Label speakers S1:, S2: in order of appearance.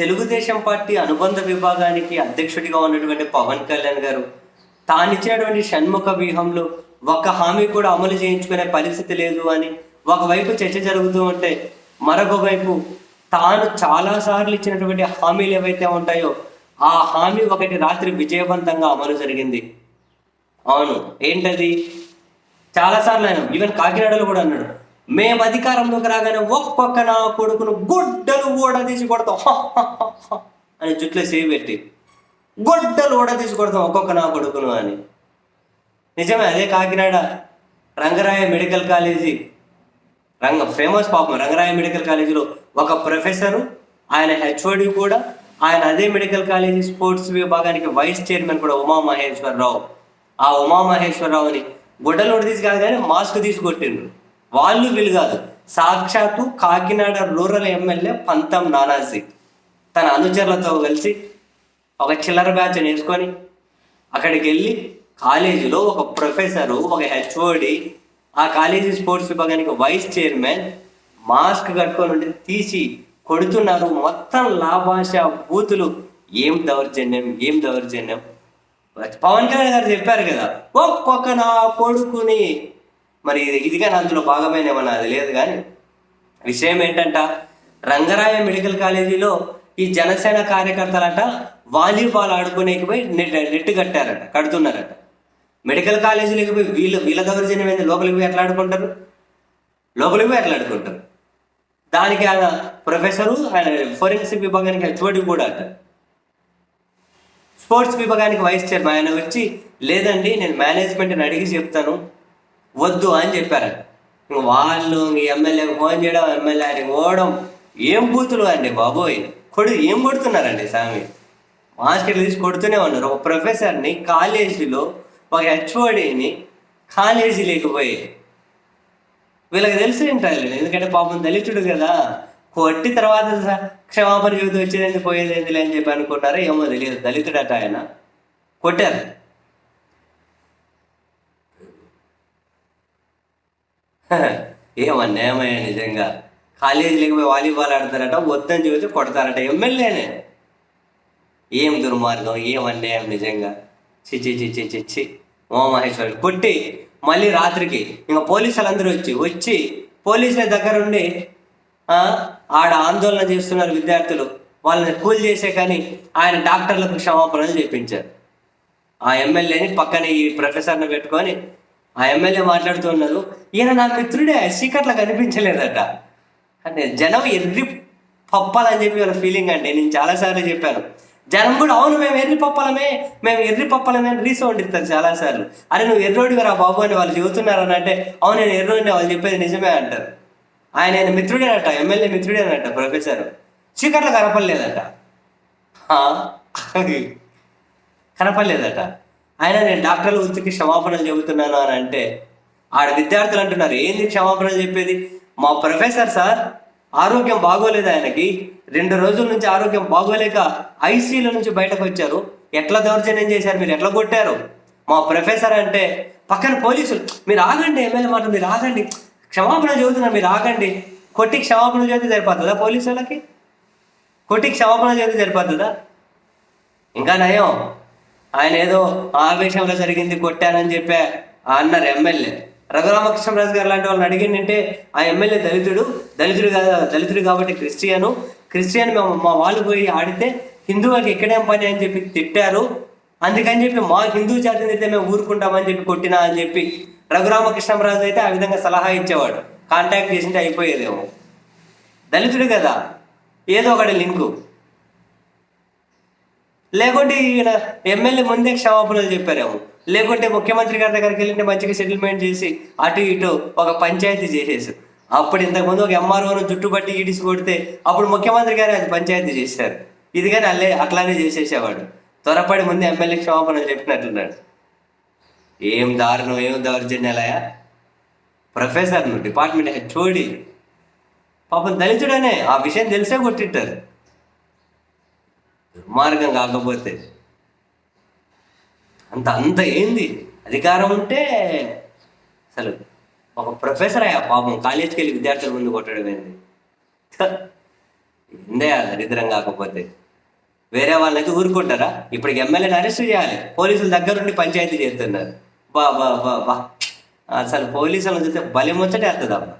S1: Telugu Desam party అనుబంధ విభాగానికి అధ్యక్షుడిగా ఉన్నటువంటి పవన్ కళ్యాణ్ గారు తానిచ్చినటువంటి షణ్ముఖ వ్యూహంలో ఒక్క హామీ కూడా అమలు చేయించుకునే పరిస్థితి లేదు అని ఒకవైపు చర్చ జరుగుతూ ఉంటే మరొక వైపు తాను చాలాసార్లు ఇచ్చినటువంటి హామీలు ఏవైతే ఉంటాయో ఆ హామీ ఒకటి రాత్రి విజయవంతంగా అమలు జరిగింది. అవును ఏంటది? చాలాసార్లు ఆయన ఈవెన్ కాకినాడలో కూడా అన్నాడు. మేము అధికారంలోకి రాగానే ఒక్కొక్క నా కొడుకును గుడ్డలు ఊడదీసి కొడతాం. అని జుట్లో సేవి పెట్టి గుడ్డలు ఊడదీసి కొడతాం ఒక్కొక్క నా కొడుకును అని. నిజమే అదే Kakinada Rangaraya medical college. Ranga famous పాపం రంగరాయ మెడికల్ కాలేజీలో ఒక ప్రొఫెసరు ఆయన హెచ్ఓడి కూడా ఆయన అదే మెడికల్ కాలేజీ స్పోర్ట్స్ విభాగానికి వైస్ చైర్మన్ కూడా ఉమా మహేశ్వరరావు ఆ ఉమా మహేశ్వరరావుని గుడ్డలు తీసి కాదు కానీ మాస్క్ తీసి కొట్టిండ్రు. వాళ్ళు వీళ్ళు కాదు. సాక్షాత్తు కాకినాడ రూరల్ ఎమ్మెల్యే పంతం నానాజీ. తన అనుచరులతో కలిసి ఒక చిల్లర బ్యాచ్ వేసుకొని అక్కడికి వెళ్ళి కాలేజీలో ఒక ప్రొఫెసరు ఒక హెచ్ఓడి ఆ కాలేజీ స్పోర్ట్స్ విభాగానికి వైస్ చైర్మన్ మాస్క్ కట్టుకొని ఉండి తీసి కొడుతున్నారు. మొత్తం లాభాష బూతులు. ఏం దౌర్జన్యం ఏం దౌర్జన్యం? పవన్ కళ్యాణ్ గారు చెప్పారు కదా ఒక్కొక్క నా కొడుకుని మరి ఇది ఇదిగా అందులో భాగమైన ఏమన్నా అది లేదు కానీ విషయం ఏంటంట? రంగరాయ మెడికల్ కాలేజీలో ఈ జనసేన కార్యకర్తలట వాలీబాల్ ఆడుకునేకి పోయి నెట్ నెట్ కట్టారట కడుతున్నారట. మెడికల్ కాలేజీలోకి పోయి వీళ్ళు వీళ్ళ దౌర్జన్యం ఏంది? లోపలికి పోయి ఎట్లా ఆడుకుంటారు? లోపలికి పోయి ఎట్లా ఆడుకుంటారు? దానికి ఆయన ప్రొఫెసరు ఆయన ఫోరెన్సిక్ విభాగానికి హెచ్ఓడి కూడా అట. స్పోర్ట్స్ విభాగానికి వైస్ చైర్మన్. ఆయన వచ్చి లేదండి నేను మేనేజ్మెంట్ని అడిగి చెప్తాను. వద్దు అని చెప్పారు. ఇంక వాళ్ళు ఎమ్మెల్యే ఫోన్ చేయడం ఎమ్మెల్యే పోవడం ఏం బూతులు అండి బాబోయ్? కొడు ఏం కొడుతున్నారండి స్వామి మాస్కెట్లు తీసి కొడుతూనే ఉన్నారు. ఒక ప్రొఫెసర్ని కాలేజీలో ఒక హెచ్ఓడిని కాలేజీ లేకపోయి వీళ్ళకి తెలిసి ఉంటారు ఎందుకంటే పాపం దళితుడు కదా. కొట్టి తర్వాత క్షమాపణ చెబుతూ వచ్చేది పోయేది ఏంది అని చెప్పి అనుకున్నారో ఏమో తెలియదు. దళితుడట ఆయన. కొట్టారు. ఏం అన్యాయమయ్యా నిజంగా. కాలేజీలకి పోయి వాలీబాల్ ఆడతారట వద్దని చూసి కొడతారట ఎమ్మెల్యేనే. ఏం దుర్మార్గం ఏం అన్యాయం నిజంగా. చిచ్చి చిచ్చి చిచ్చి ఉమామహేశ్వరుడు కొట్టి మళ్ళీ రాత్రికి ఇంకా పోలీసులు అందరూ వచ్చి వచ్చి పోలీసుల దగ్గరుండి ఆడ ఆందోళన చేస్తున్నారు విద్యార్థులు. వాళ్ళని కూల్ చేసే కానీ ఆయన డాక్టర్లకు క్షమాపణలు చేపించారు ఆ ఎమ్మెల్యేని పక్కన ఈ ప్రొఫెసర్ని పెట్టుకొని ఆ ఎమ్మెల్యే మాట్లాడుతున్నారు ఈయన నా మిత్రుడే సీకట్లా కనిపించలేదట. అంటే జనం ఎర్రి పప్పాలని చెప్పి వాళ్ళ ఫీలింగ్ అండి. నేను చాలాసార్లు చెప్పాను. జనం కూడా అవును మేము ఎర్రి పప్పలమే మేము ఎర్రి పప్పలమే అని రీసౌండ్ ఇస్తారు చాలాసార్లు అరే నువ్వు ఎర్రోడివి రా బాబు అని వాళ్ళు చెబుతున్నారు అని అంటే అవును నేను ఎర్రోడిని వాళ్ళు చెప్పేది నిజమే అంటారు. ఆయన ఆయన మిత్రుడేనట ఎమ్మెల్యే మిత్రుడేనట ప్రొఫెసర్. చీకట్లో కనపడలేదట. కనపడలేదట. ఆయన నేను డాక్టర్ల వృత్తికి క్షమాపణలు చెబుతున్నాను అని అంటే ఆడ విద్యార్థులు అంటున్నారు ఏంది క్షమాపణలు చెప్పేది? మా ప్రొఫెసర్ సార్ ఆరోగ్యం బాగోలేదు ఆయనకి. రెండు రోజుల నుంచి ఆరోగ్యం బాగోలేక ఐసీయూల నుంచి బయటకు వచ్చారు. ఎట్లా దౌర్జన్యం చేశారు? మీరు ఎట్లా కొట్టారు? మా ప్రొఫెసర్ అంటే పక్కన పోలీసులు మీరు ఆగండి ఎమ్మెల్యే మాట మీరు ఆగండి. క్షమాపణ చదువుతున్నారు మీరు ఆగండి. కొట్టి క్షమాపణ చదివితే సరిపోతుందా పోలీసు వాళ్ళకి కొట్టి క్షమాపణ చదివితే సరిపోతుందా? ఇంకా నయం. ఆయన ఏదో ఆవేశంలో జరిగింది కొట్టారని చెప్పే అన్నారు ఎమ్మెల్యే. రఘురామకృష్ణరాజు గారు లాంటి వాళ్ళని అడిగిందంటే ఆ ఎమ్మెల్యే దళితుడు దళితుడు కాదు దళితుడు కాబట్టి క్రిస్టియను క్రిస్టియన్ మేము మా వాళ్ళు పోయి ఆడితే హిందువులకి ఎక్కడేం పని అని చెప్పి తిట్టారు. అందుకని చెప్పి మా హిందూ జాతిని అయితే మేము ఊరుకుంటామని చెప్పి కొట్టినా అని చెప్పి రఘురామకృష్ణరాజు అయితే ఆ విధంగా సలహా ఇచ్చేవాడు. కాంటాక్ట్ చేసింటే అయిపోయేదేమో. దళితుడు కదా ఏదో ఒకటి లింకు. లేకుంటే ఈయన ఎమ్మెల్యే ముందే క్షమాపణలు చెప్పారేమో. లేకుంటే ముఖ్యమంత్రి గారి దగ్గరికి వెళ్ళి మంచిగా సెటిల్మెంట్ చేసి అటు ఇటు ఒక పంచాయతీ చేసేసి అప్పుడు ఇంతకుముందు ఒక ఎంఆర్ఓను జుట్టుబట్టి ఈడిసి కొడితే అప్పుడు ముఖ్యమంత్రి గారు అది పంచాయతీ చేశారు. ఇది కానీ అల్లే అట్లానే చేసేసేవాడు. త్వరపడి ముందు ఎమ్మెల్యే క్షమాపణలు చెప్పినట్లున్నాడు ఏం దారుణం ఏం దౌర్జన్యాలయా ప్రొఫెసర్ డిపార్ట్మెంట్ హెచ్ఓడి పాపం దళితుడనే ఆ విషయం తెలిసే కొట్టిట్టారు మార్గం కాకపోతే. అంత అంత ఏంది? అధికారం ఉంటే అసలు ఒక ప్రొఫెసర్ అయ్యా పాపం. కాలేజ్కి వెళ్ళి విద్యార్థుల ముందు కొట్టడం ఏంది? ఛ! ఏందే దరిద్రం కాకపోతే? వేరే వాళ్ళైతే ఊరుకుంటారా? ఇప్పటికి ఎమ్మెల్యేని అరెస్ట్ చేయాలి. పోలీసుల దగ్గరుండి పంచాయతీ చేస్తున్నారు. బా బా బా బా. అసలు పోలీసులను చూస్తే బలి ముచ్చటేస్తుంది అబ్బా